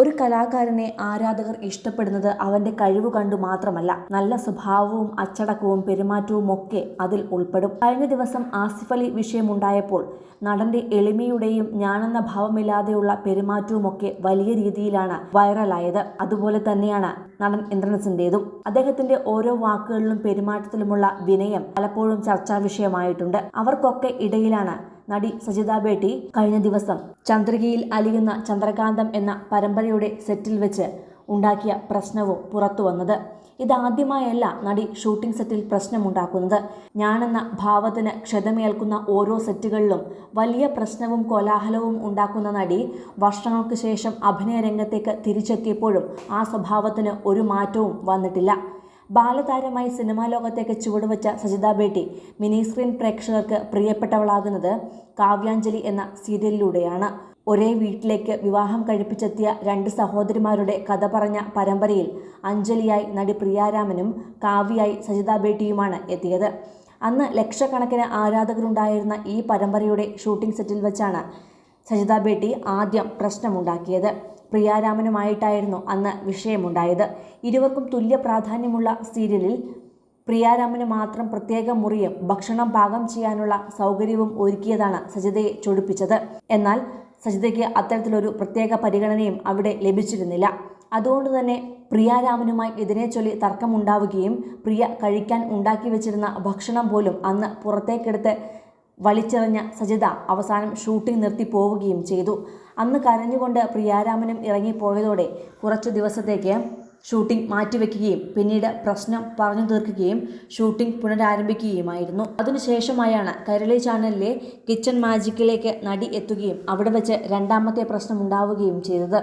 ഒരു കലാകാരനെ ആരാധകർ ഇഷ്ടപ്പെടുന്നത് അവന്റെ കഴിവ് കണ്ടു മാത്രമല്ല നല്ല സ്വഭാവവും അച്ചടക്കവും പെരുമാറ്റവും ഒക്കെ അതിൽ ഉൾപ്പെടും. കഴിഞ്ഞ ദിവസം ആസിഫ് അലി വിഷയമുണ്ടായപ്പോൾ നടന്റെ എളിമയുടെയും ഞാനെന്ന ഭാവമില്ലാതെയുള്ള പെരുമാറ്റവുമൊക്കെ വലിയ രീതിയിലാണ് വൈറലായത്. അതുപോലെ തന്നെയാണ് നടൻ ഇന്ദ്രനസിന്റേതും. അദ്ദേഹത്തിന്റെ ഓരോ വാക്കുകളിലും പെരുമാറ്റത്തിലുമുള്ള വിനയം പലപ്പോഴും ചർച്ചാ വിഷയമായിട്ടുണ്ട്. അവർക്കൊക്കെ ഇടയിലാണ് നടി സജിത ബേട്ടി കഴിഞ്ഞ ദിവസം ചന്ദ്രികയിൽ അലിയുന്ന ചന്ദ്രകാന്തം എന്ന പരമ്പരയുടെ സെറ്റിൽ വെച്ച് ഉണ്ടാക്കിയ പ്രശ്നവും പുറത്തു വന്നത്. ഇതാദ്യമായല്ല നടി ഷൂട്ടിംഗ് സെറ്റിൽ പ്രശ്നമുണ്ടാക്കുന്നത്. ഞാനെന്ന ഭാവത്തിന് ക്ഷതമേൽക്കുന്ന ഓരോ സെറ്റുകളിലും വലിയ പ്രശ്നവും കോലാഹലവും ഉണ്ടാക്കുന്ന നടി വർഷങ്ങൾക്ക് ശേഷം അഭിനയ രംഗത്തേക്ക് തിരിച്ചെത്തിയപ്പോഴും ആ സ്വഭാവത്തിന് ഒരു മാറ്റവും വന്നിട്ടില്ല. ബാലതാരമായി സിനിമാ ലോകത്തേക്ക് ചുവടുവച്ച സജിത ബേട്ടി മിനി സ്ക്രീൻ പ്രേക്ഷകർക്ക് പ്രിയപ്പെട്ടവളാകുന്നത് കാവ്യാഞ്ജലി എന്ന സീരിയലിലൂടെയാണ്. ഒരേ വീട്ടിലേക്ക് വിവാഹം കഴിപ്പിച്ചെത്തിയ രണ്ട് സഹോദരിമാരുടെ കഥ പറഞ്ഞ പരമ്പരയിൽ അഞ്ജലിയായി നടി പ്രിയാരാമനും കാവ്യയായി സജിത ബേട്ടിയുമാണ് എത്തിയത്. അന്ന് ലക്ഷക്കണക്കിന് ആരാധകരുണ്ടായിരുന്ന ഈ പരമ്പരയുടെ ഷൂട്ടിംഗ് സെറ്റിൽ വെച്ചാണ് സജിത ബേട്ടി ആദ്യം പ്രശ്നമുണ്ടാക്കിയത്. പ്രിയാരാമനുമായിട്ടായിരുന്നു അന്ന് വിഷയമുണ്ടായത്. ഇരുവർക്കും തുല്യ പ്രാധാന്യമുള്ള സീരിയലിൽ പ്രിയാരാമന് മാത്രം പ്രത്യേക മുറിയും ഭക്ഷണം പാകം ചെയ്യാനുള്ള സൗകര്യവും ഒരുക്കിയതാണ് സജിതയെ ചൊടിപ്പിച്ചത്. എന്നാൽ സജിതയ്ക്ക് അത്തരത്തിലൊരു പ്രത്യേക പരിഗണനയും അവിടെ ലഭിച്ചിരുന്നില്ല. അതുകൊണ്ട് തന്നെ പ്രിയാരാമനുമായി ഇതിനെ ചൊല്ലി തർക്കമുണ്ടാവുകയും പ്രിയ കഴിക്കാൻ ഉണ്ടാക്കി വെച്ചിരുന്ന ഭക്ഷണം പോലും അന്ന് പുറത്തേക്കെടുത്ത് വലിച്ചെറിഞ്ഞ സജിത അവസാനം ഷൂട്ടിംഗ് നിർത്തി പോവുകയും ചെയ്തു. അന്ന് കരഞ്ഞുകൊണ്ട് പ്രിയാരാമനും ഇറങ്ങിപ്പോയതോടെ കുറച്ചു ദിവസത്തേക്ക് ഷൂട്ടിംഗ് മാറ്റിവെക്കുകയും പിന്നീട് പ്രശ്നം പറഞ്ഞു തീർക്കുകയും ഷൂട്ടിംഗ് പുനരാരംഭിക്കുകയുമായിരുന്നു. അതിനുശേഷമായാണ് കരളി ചാനലിലെ കിച്ചൺ മാജിക്കിലേക്ക് നടി എത്തുകയും അവിടെ വെച്ച് രണ്ടാമത്തെ പ്രശ്നം ഉണ്ടാവുകയും ചെയ്തത്.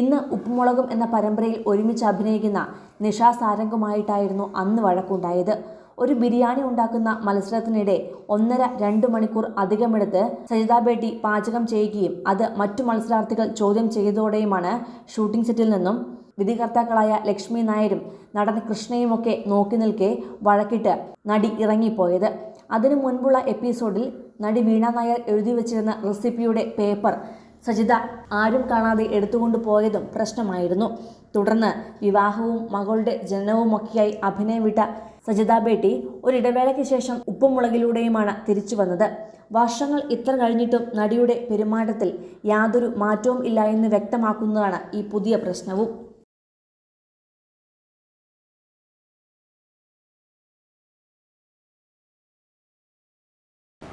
ഇന്ന് ഉപ്പുമുളകും എന്ന പരമ്പരയിൽ ഒരുമിച്ച് അഭിനയിക്കുന്ന നിഷ സാരംഗുമായിട്ടായിരുന്നു അന്ന് വഴക്കുണ്ടായത്. ഒരു ബിരിയാണി ഉണ്ടാക്കുന്ന മത്സരത്തിനിടെ ഒന്നര രണ്ട് മണിക്കൂർ അധികമെടുത്ത് സജിത ബേട്ടി പാചകം ചെയ്യുകയും അത് മറ്റു മത്സരാർത്ഥികൾ ചോദ്യം ചെയ്തതോടെയുമാണ് ഷൂട്ടിംഗ് സെറ്റിൽ നിന്നും വിധികർത്താക്കളായ ലക്ഷ്മി നായരും നടൻ കൃഷ്ണയുമൊക്കെ നോക്കി നിൽക്കെ വഴക്കിട്ട് നടി ഇറങ്ങിപ്പോയത്. അതിനു മുൻപുള്ള എപ്പിസോഡിൽ നടി വീണ നായർ എഴുതി വച്ചിരുന്ന റെസിപ്പിയുടെ പേപ്പർ സജിത ആരും കാണാതെ എടുത്തുകൊണ്ട് പോയതും പ്രശ്നമായിരുന്നു. തുടർന്ന് വിവാഹവും മകളുടെ ജനനവുമൊക്കെയായി അഭിനയം വിട്ട സജിത ബേട്ടി ഒരിടവേളയ്ക്ക് ശേഷം ഉപ്പുമുളകിലൂടെയുമാണ് തിരിച്ചു വന്നത്. വർഷങ്ങൾ ഇത്ര കഴിഞ്ഞിട്ടും നടിയുടെ പെരുമാറ്റത്തിൽ യാതൊരു മാറ്റവും ഇല്ല എന്ന് വ്യക്തമാക്കുന്നതാണ് ഈ പുതിയ പ്രശ്നവും.